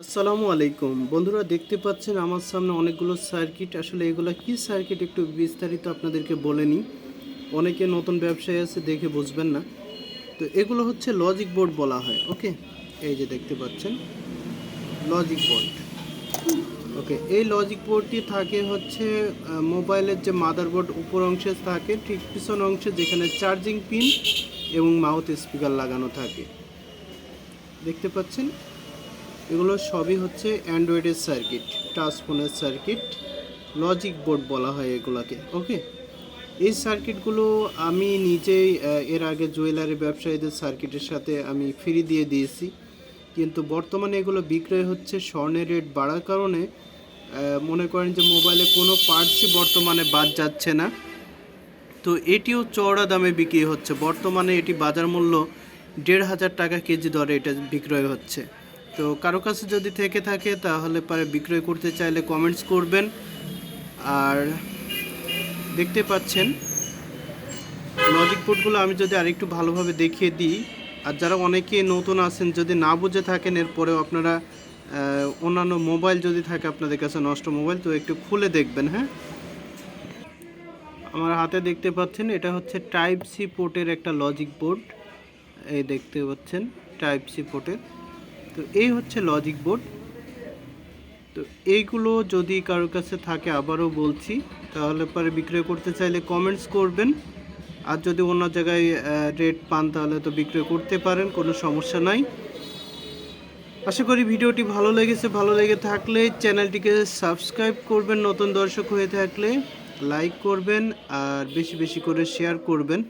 আসসালামু আলাইকুম। বন্ধুরা দেখতে পাচ্ছেন আমার সামনে অনেকগুলো সার্কিট। আসলে এগুলো কি সার্কিট একটু বিস্তারিত আপনাদেরকে বলে নিই। অনেকে নতুন ব্যবসায়ী আছে, দেখে বুঝবেন না। তো এগুলো হচ্ছে লজিক বোর্ড বলা হয় ওকে এই যে দেখতে পাচ্ছেন লজিক বোর্ড ওকে এই লজিক বোর্ডটি থাকে হচ্ছে মোবাইলের যে মাদারবোর্ড উপর অংশে থাকে, ঠিক পিছন অংশে যেখানে চার্জিং পিন এবং মাউথ স্পিকার লাগানো থাকে। দেখতে পাচ্ছেন এগুলো সবই হচ্ছে অ্যান্ড্রয়েডের সার্কিট, টাচ ফোনের সার্কিট, লজিক বোর্ড বলা হয় এগুলোকে, ওকে? এই সার্কিটগুলো আমি নিজেই এর আগে জুয়েলারি ব্যবসায়ীদের সার্কিটের সাথে আমি ফ্রি দিয়ে দিয়েছি। কিন্তু বর্তমানে এগুলো বিক্রয় হচ্ছে স্বর্ণের রেট বাড়ার কারণে মনে করেন যে মোবাইলে কোনো পার্টসই বর্তমানে বাদ যাচ্ছে না। তো এটিও চওড়া দামে বিক্রি হচ্ছে। বর্তমানে এটি বাজার মূল্য দেড় হাজার টাকা কেজি দরে এটা বিক্রয় হচ্ছে। তো কারও কাছে যদি থেকে থাকে, তাহলে পারে বিক্রয় করতে চাইলে কমেন্টস করবেন। আর দেখতে পাচ্ছেন লজিক বোর্ডগুলো আমি যদি আরেকটু ভালোভাবে দেখিয়ে দিই, আর যারা অনেকে নতুন আছেন, যদি না বুঝে থাকেন, এরপরেও আপনারা অন্যান্য মোবাইল যদি থাকে আপনাদের কাছে নষ্ট মোবাইল তো একটু খুলে দেখবেন হ্যাঁ? আমার হাতে দেখতে পাচ্ছেন, এটা হচ্ছে টাইপ সি পোর্টের একটা লজিক বোর্ড এই দেখতে পাচ্ছেন টাইপ সি পোর্টের তো এই হচ্ছে লজিক বোর্ড তো এইগুলো যদি কারোর কাছে থাকে, আবারও বলছি, তাহলে পরে বিক্রয় করতে চাইলে কমেন্টস করবেন। আর যদি অন্য জায়গায় রেট পান, তাহলে তো বিক্রয় করতে পারেন, কোনো সমস্যা নাই। আশা করি ভিডিওটি ভালো লেগেছে। ভালো লেগে থাকলে চ্যানেলটিকে সাবস্ক্রাইব করবেন, নতুন দর্শক হয়ে থাকলে। লাইক করবেন, আর বেশি বেশি করে শেয়ার করবেন।